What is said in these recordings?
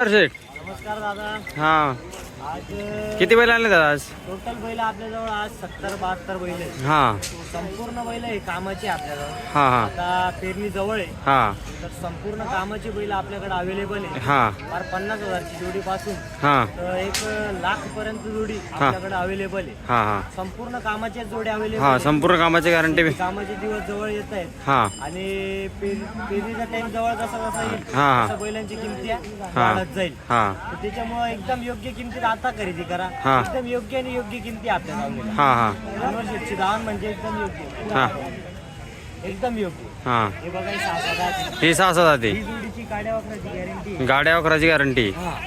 शेठ. नमस्कार दादा. हा. आज किती बैल आणले दादा आज? टोटल बैल आपल्याजवळ आज सत्तर बहात्तर बैल हा. संपूर्ण बैल आहे कामाची हा हा. आता पेरणी जवळ आहे. हा. तर संपूर्ण कामाची बैल आपल्याकडे अवेलेबल आहे. हा. फार पन्नास हजारची जोडी पासून हा. तर एक लाख पर्यंत जोडी आपल्याकडे अवेलेबल आहे. हा हा. संपूर्ण कामाच्या जोड्या अवेलेबल हा संपूर्ण कामाची गॅरंटी कामाचे दिवस जवळ येत आहेत. हा. आणि पेर- पेरणीचा टाइम जवळ जसा जसा येईल हा, हा. तसं बैलांची किमती हा. वाढत जाईल. हा. तर त्याच्यामुळे एकदम योग्य किमतीत आता खरेदी करा. हा. एकदम योग्य आणि योग्य किमती आपल्या लावलेल्या हा हा. अनवर शेटची दावण म्हणजे एकदम हा. एकदम योग्य. हा. हे बघा ही सहा सात. ही जाते. ही जोडीची काड्या वापरायची गॅरंटी गाड्या अकराची गॅरंटी हा.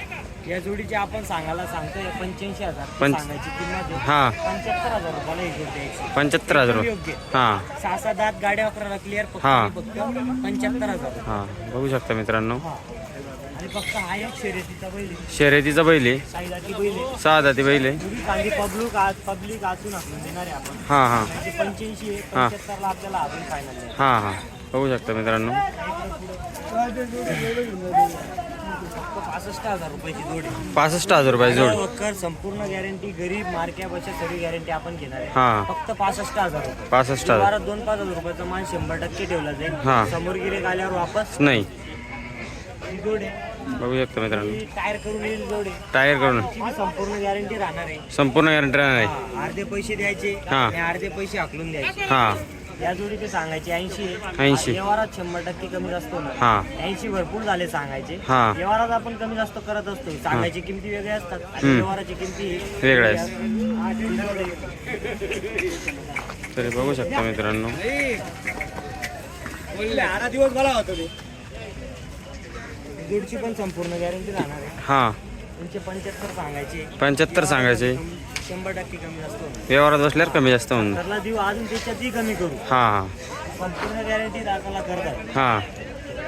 या जोडीची आपण सांगायला सांगतोय पंच्याऐंशी हजार ती पंच- सांगायची किंमत आहे. हा. पंच्याहत्तर हजार रुपयाला ही जोडी द्यायची पंच्याहत्तर हजार एकदम रुपये. योग्य. हा. सहा सात गाड्या वापरायला क्लिअर फक्त हा. आणि फक्त पंच्याहत्तर हजार. हा. बघू शकता मित्रांनो. हा. फक्त हा एक शर्यतीचा बैल आहे. शर्यतीचा बैल आहे. बैल आहे. सहा जाती बैल आहे. जोडी चांगली पब्लिक आज पब्लिक असून आपण देणार आहे आपण. हा हा. म्हणजे पंच्याऐंशी आहे हा. पंच्याहत्तरला आपल्याला आपण फायनल आहे. हा हा. बघू शकता मित्रांनो. फक्त पासष्ट हजार रुपयाची जोडी. पासष्ट हजार रुपये जोड. वक्कर संपूर्ण गॅरंटी गरीब मार्क्या बचत सगळी गॅरंटी आपण घेणार आहे. हा. फक्त पासष्ट हजार रुपये. पासष्ट हजार. दोन पाच हजार रुपयाचा मान शंभर टक्के ठेवला हा. जाईल समोर गिरेक आल्यावर वापस नाही. ही जोड. आहे बघू शकता मित्रांनो? टायर करून येईल जोड. टायर करून. संपूर्ण गॅरंटी राहणार आहे. संपूर्ण गॅरंटी राहणार आहे. हा, अर्धे पैसे द्यायचे हा. आणि अर्धे पैसे आकलून द्यायचे. हा. या जोडीचे सांगायचे ऐंशी 80. व्यवहारात शंभर टक्के कमी जास्त होणार. हा. ऐंशी भरपूर झाले सांगायचे. हा. व्यवहारात आपण कमी जास्त करत असतो. सांगायची किमती वेगळ्या असतात आणि हम्म. व्यवहाराची किमती वेगळ्या तरी बघू शकता मित्रांनो. बारा दिवस मला होतो ते. पण संपूर्ण गॅरंटी राहणार आहे. हा. तुमचे पंच्याहत्तर सांगायचे. पंच्याहत्तर सांगायचे. शंभर टक्के कमी जास्त होणार व्यवहारात बसल्यावर कमी जास्त होऊन देऊ अजून त्याच्यातही कमी करू. हा. हा संपूर्ण गॅरंटी दाखला करतात. हा.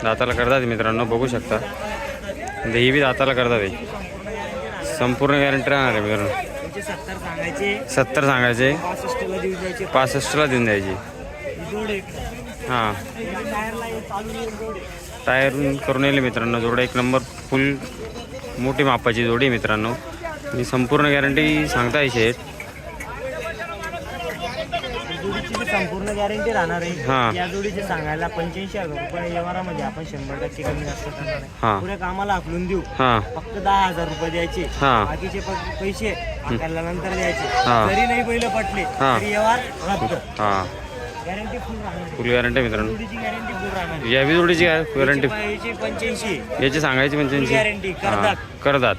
दाताला करतात मित्रांनो बघू शकता. म्हणजे ही बी दाताला करतात हे. संपूर्ण गॅरंटी राहणार आहे मित्रांनो. सत्तर सांगायचे. सत्तर सांगायचे. पासष्टला देऊ द्यायचे. पासष्टला देऊन द्यायची. ही जोड एक. हां. टायरला चालू येईल जोड आहे. टायर करून येईल मित्रांनो. जोडा एक नंबर फुल मोठी मापाची जोडी आहे मित्रांनो. आणि संपूर्ण गॅरंटी सांगता बी संपूर्ण गॅरंटी राहणार. आहे या जोडीचे सांगायला पंच्याऐंशी हजार रुपये व्यवहारामध्ये आपण शंभर टक्के कमी जास्त करणार हा. आहे पुढे कामाला आखलून देऊ. हां. फक्त दहा हजार रुपये द्यायचे. बाकीचे पैसे आकारला नंतर द्यायचे. जरी नाही बैल पटले. तरी व्यवहार रद्द. हां. गॅरंटी फुल राहणार आहे. फुल गॅरंटी मित्रांनो. जोडीची गॅरंटी फुल राहणार आहे. या बी जोडीची गॅरंटी याची पंच्याऐंशी. याची सांगायची पंच्याऐंशी करतात. हां करतात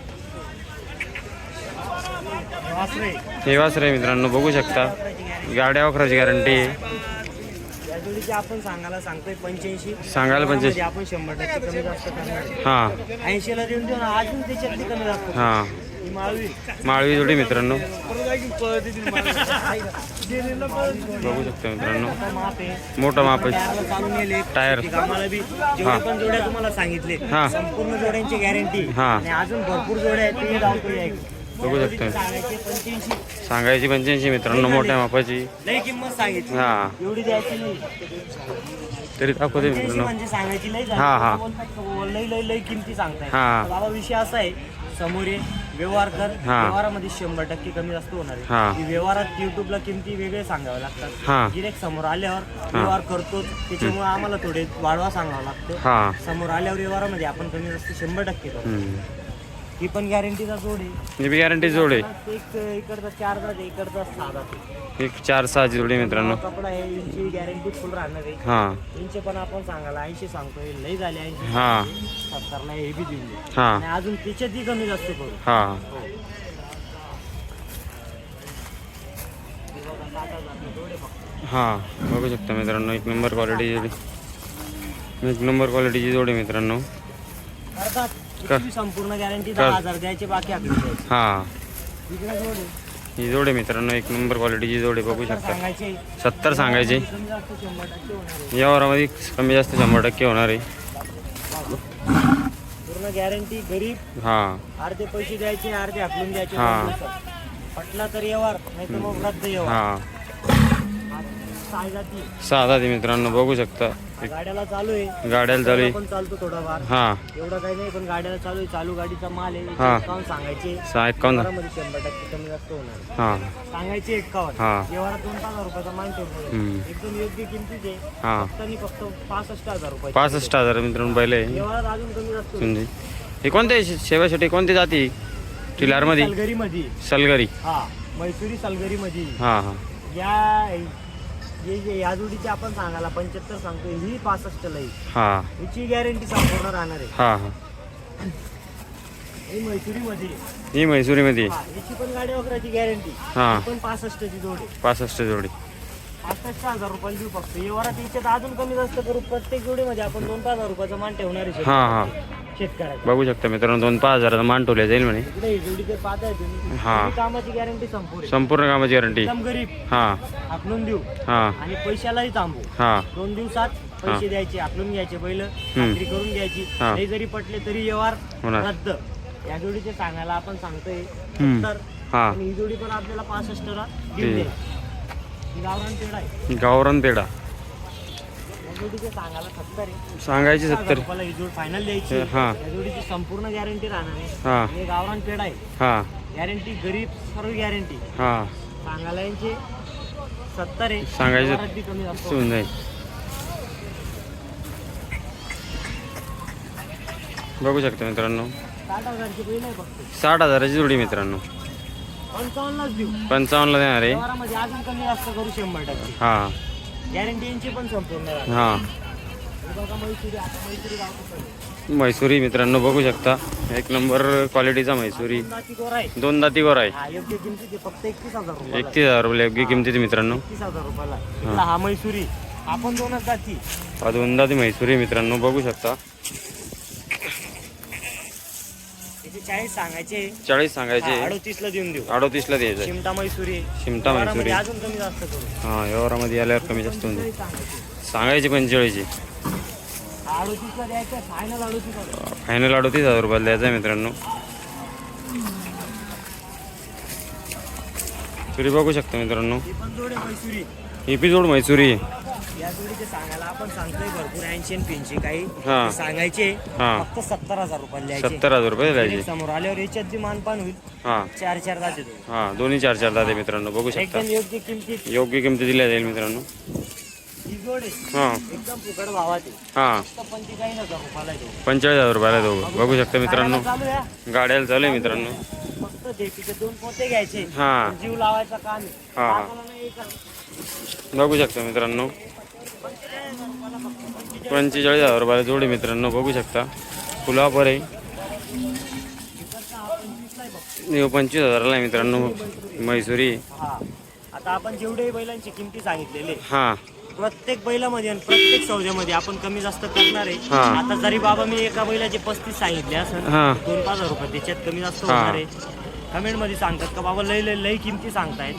वासरे. हे वासरे मित्रांनो बघू शकता. गाड्या वखराची गॅरंटी आहे. या जोडीची आपण सांगायला सांगतोय पंच्याऐंशी. सांगायला 85. आपण शंभर टक्के कमी जास्त करणार. हां. ऐंशीला देऊन देऊन अजून त्याच्यातली कमी जास्त ही. माळवी जोडी मित्रांनो बघू शकता मित्रांनो मोठं माप आहे टायर. जोड्या तुम्हाला सांगितले हा. संपूर्ण जोड्यांची गॅरंटी हा. अजून भरपूर जोड्या आहेत बघू शकता सांगायचे पंच्याऐंशी मित्रांनो मोठ्या मापाची हा नाही तरी दाखवते मित्रांनो सांगायची झाली. हा, हा. लई लई लई किमती सांगताय हा. बाबा विषय असा आहे समोर व्यवहार कर हा. व्यवहारामध्ये शंभर टक्के कमी जास्त होणार हा. आहे की व्यवहारात युट्यूबला किमती वेगळे सांगाव्या लागतात. गिरेक समोर आल्यावर व्यवहार करतोच. त्याच्यामुळे आम्हाला थोडे वाढवा सांगावं लागतं. हां. समोर आल्यावर व्यवहारामध्ये आपण कमी जास्त शंभर टक्के करतो हम्म. ही पण गॅरंटीचा जोड आहे. ही बी गॅरंटी जोड आहे. एक इकडचा चार इकडचा सहा एक चार सहाची जोडी मित्रांनो. कपडा आहे यांची गॅरंटी फुल राहणार आहे. हाँ. यांचे पण आपण सांगायला ऐंशी सांगतोय लई झाले ऐंशी. हाँ. सत्तरला हे बी देऊन हाँ. आणि अजून त्याच्यातही कमी जास्त करू. हाँ. हाँ. बघू शकता मित्रांनो एक नंबर क्वालिटी जोडी. एक नंबर क्वालिटीची जोडी मित्रांनो. करतात संपूर्ण गॅरंटी दहा. हजार द्यायचे बाकी आपली द्यायचे हां. इकडे जोड. आहे. ही जोडी मित्रांनो एक नंबर क्वालिटीची जोडी बघू शकता. सांगायचे. सत्तर सांगायची. कमी जास्त शंभर टक्के होणार आहे. या वरामध्ये कमी जास्त शंभर टक्के होणार आहे. पूर्ण गॅरंटी गरीब हां. अर्धे पैसे द्यायचे अर्धे हाकलून द्यायचे. हा. पटला तर व्यवहार नाही तर मग रद्द व्यवहार हां. सहा जाती सहा मित्रांनो बघू शकता. गाड्याला चालू आहे. गाड्याला चालू आहे. पण चालतो थोडाफार. हा. एवढं काही नाही पण गाड्याला चालू आहे. चालू गाडीचा माल आहे. हा. एकावन्न सांगायचे. सहा एकावन्न. शंभर टक्के कमी जास्त होणार. हा. सांगायचे एकावन्न. हा. व्यवहारात दोन पाच हजार रुपयाचा मान ठेवतो. हम्म. एकदम योग्य किमतीचे. हा. फक्त आणि फक्त पासष्ट हजार रुपये. पासष्ट हजार मित्रांनो बैल आहे व्यवहारात अजून कमी जास्त होईल. हे कोणते शेवासाठी कोणती जाती? टिलारमध्ये सलगरी मध्ये सलगरी. हा. मैसुरी सलगरी मध्ये हा हा. या जे जे या जोडीचे आपण सांगायला पंच्याहत्तर सांगतो ही पासष्ट लाई. हा. हिची गॅरंटी संपूर्ण राहणार आहे. हा हा. ही मैसुरी मध्ये ही म्हैसुरीमध्ये हा हिची पण गाडी वगैरेची गॅरंटी हा. पण पासष्टची जोड. आहे पासष्ट जोडी. पासष्ट हजार रुपयाला देऊ फक्त. व्यवहारात हिच्यात अजून कमी जास्त करू प्रत्येक जोडीमध्ये आपण दोन पाच हजार रुपयाचा मान ठेवणार आहे. हा हा. शेतकऱ्याचा. बघू शकता मित्रांनो दोन पाच हजाराचा मान ठेवल्या जाईल म्हणे. इकडे ही तुम्ही हा. ही कामाची गॅरंटी संपूर्ण संपूर्ण कामाची गॅरंटी एकदम गरीब. हा. हाकलून देऊ. हा. आणि पैशालाही थांबू. हा. दोन दिवसात पैसे द्यायचे हाकलून घ्यायचे बैल खात्री करून घ्यायची. हा. नाही जरी पटले तरी व्यवहार होणार. रद्द. या जोडीचे सांगायला आपण सांगतोय हम्म. सत्तर हा. आणि ही जोडी पण आपल्याला ही गावरान पेढा आहे. गावरान पेढा या जोडीचे सांगायला सत्तर आहे सांगायची सत्तर. फायनल द्यायची हा. या जोडीची संपूर्ण गॅरंटी राहणार आहे. हा. हे गावरान पेढा आहे. हा. गॅरंटी गरीब सर्व गॅरंटी हा. सांगायला यांचे सत्तर आहे. सांगायचे होऊन जाईल. बघू शकता मित्रांनो. साठ हजारची जोडी मित्रांनो. पंचावन्नला देणार आहे. हा. गॅरंटी यांची पण संपूर्ण राहणार. हा. बघा मैसुरी मैसुरी मित्रांनो बघू शकता. एक नंबर क्वालिटीचा गोर आहे. दोन दाती वर आहे. हा योग्य किमती ते फक्त एकतीस हजार रुपये एकतीस हजार रुपये योग्य किमतीची मित्रांनो. एकतीस हजार रुपयाला इथला हा मैसुरी. आपण दोनच जाती हा दोन दाती म्हैसुरी मित्रांनो बघू शकता. चाळीस सांगायचे. चाळीस सांगायचे. अडोतीस ला देऊन देऊ. अडोतीसला द्यायचं. चिमटा मैसुरी. शिमटा व्यवहारामध्ये म्हैसुरी अजून कमी जास्त करू. हा व्यवहारामध्ये आल्यावर कमी जास्त होऊन जाईल. सांगायचे सांगायची पंचेचाळीसची. अडोतीस ला द्यायचं फायनल अडोतीस हजार फायनल अडोतीस हजार रुपयाला द्यायचा आहे मित्रांनो. सुरी बघू शकता मित्रांनो. ही पण जोडे मैसुरी. एपिसोड म्हैसुरी या जोडीचे सांगायला आपण सांगतोय भरपूर ऐंशी आणि तीनशे काही. हा. ते सांगायचे हा. फक्त सत्तर हजार रुपये द्यायचे. सत्तर हजार रुपये द्यायचे. समोर आल्यावर याच्यात मानपान होईल हा. चार चार जाते हा दोन्ही चार चार दाते मित्रांनो बघू शकता. एकदम योग्य किमतीत. योग्य किमती दिल्या जाईल मित्रांनो. ही जोड आहे हा. एकदम फुकट भावात आहे हा. फक्त पंचेचाळीस हजार रुपयाला आहे तो. पंचेचाळीस हजार रुपयाला दोघं बघू शकता मित्रांनो. चालू गाड्याला चालू आहे मित्रांनो. फक्त देशीचे दोन पोते घ्यायचे. हा. जीव लावायचा काम आहे. हा. नाही. बघू शकता मित्रांनो. पंचेचाळीस हजार रुपयाला जोडी मित्रांनो बघू शकता. फुलापर. आहे पंचवीस हजाराला मित्रांनो म्हैसुरी हा आता आपण जेवढे बैलांची किमती सांगितलेले हा. प्रत्येक बैलामध्ये आणि प्रत्येक सौद्यामध्ये आपण कमी जास्त करणार आहे. आता जरी बाबा मी एका बैलाचे पस्तीस सांगितले असं दोन पाच हजार रुपये त्याच्यात कमी जास्त. होणार आहे. कमेंटमध्ये सांगतात का बाबा लय लय लय किमती सांगतायत.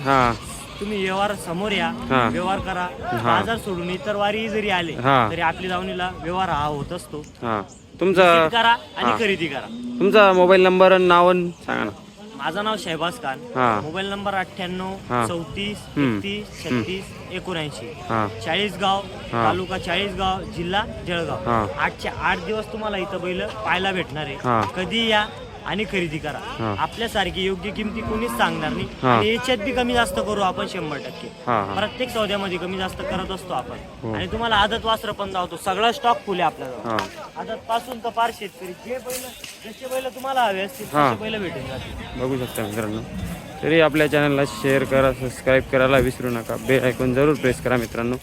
तुम्ही व्यवहार समोर या हा. व्यवहार करा बाजार सोडून इतर वारी जरी आले हा. तरी आपली दावणीला व्यवहार हा होत असतो हा तुमचा करा आणि. खरेदी करा तुमचा मोबाईल नंबर आणि नाव आणि सांगा ना माझं नाव शहबाज खान हा मोबाईल नंबर अठ्ठ्याण्णव. चौतीस. एकतीस छत्तीस एकोणऐंशी हा चाळीसगाव. तालुका चाळीसगाव जिल्हा जळगाव हा. आठचे आठ दिवस तुम्हाला इथं बैल पाहायला भेटणार हा. आहे कधी या आणि खरेदी करा. हा. आपल्यासारखी योग्य किमती कोणीच सांगणार नाही. आणि याच्यात बी कमी जास्त करू आपण शंभर टक्के. प्रत्येक सौद्यामध्ये कमी जास्त करत असतो आपण. हो. आणि तुम्हाला आदत वासर पण धावतो सगळा स्टॉक फुले आपल्याला आदत पासून तर फार शेतकरी. जे बैल जसे बैल तुम्हाला हवे असतील. तसे बैल भेटून जातील. बघू शकता मित्रांनो. तरी आपल्या चॅनलला शेअर करा सबस्क्राईब करायला विसरू नका. बेल ऐकून जरूर प्रेस करा मित्रांनो.